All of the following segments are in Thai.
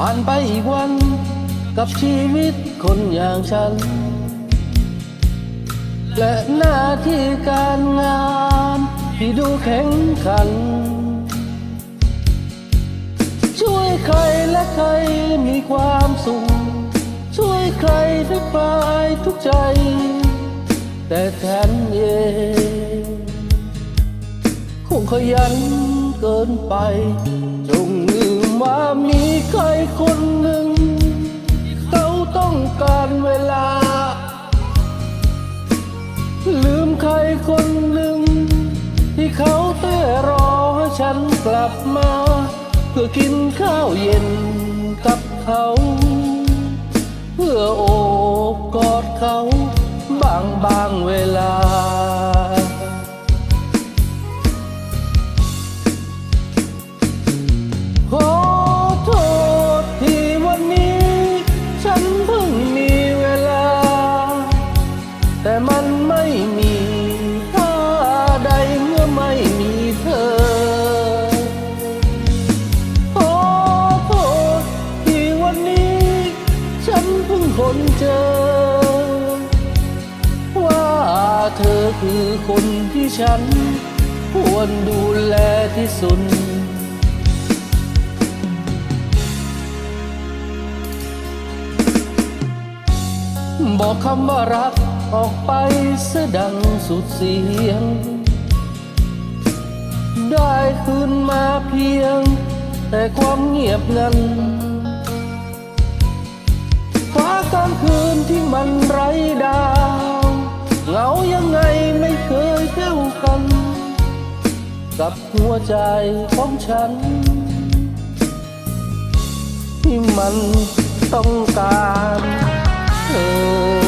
ผ่านไปอีกวัน กับชีวิตคนอย่างฉัน และหน้าที่การงานที่ดูแข็งขัน ช่วยใครและใครมีความสุข ช่วยใครได้คลายทุกใจ แต่ฉันเองคงขยันเกินไป จงลืมว่ามีใคร คนหนึ่ง เขาต้องการเวลา ลืมใครคนหนึ่ง ที่เขาแต่รอให้ฉันกลับมา เพื่อกินข้าวเย็นกับเขา เพื่อโอบกอดเขา บางบางเวลา ค้นเจอ ว่าเธอคือคนที่ฉันควรดูแลที่สุดบอกคำว่ารักออกไปเสยดังสุดเสียง ได้คืนมาเพียง แต่ความเงียบงัน มันไร้ดาวเหงายังไงไม่เคยเท่ากัน กับหัวใจของฉัน ที่มันต้องการเธอ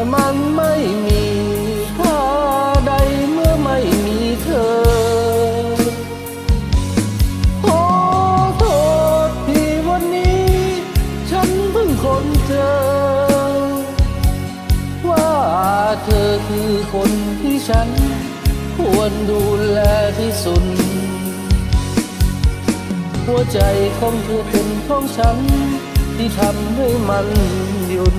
แต่มันไม่มีค่าใดเมื่อไม่มีเธอ ขอโทษที่วันนี้ ฉันเพิ่งค้นเจอ ว่าเธอคือคนที่ฉัน ควรดูแลที่สุด หัวใจของเธอเป็นของฉัน ที่ทำให้มันหยุด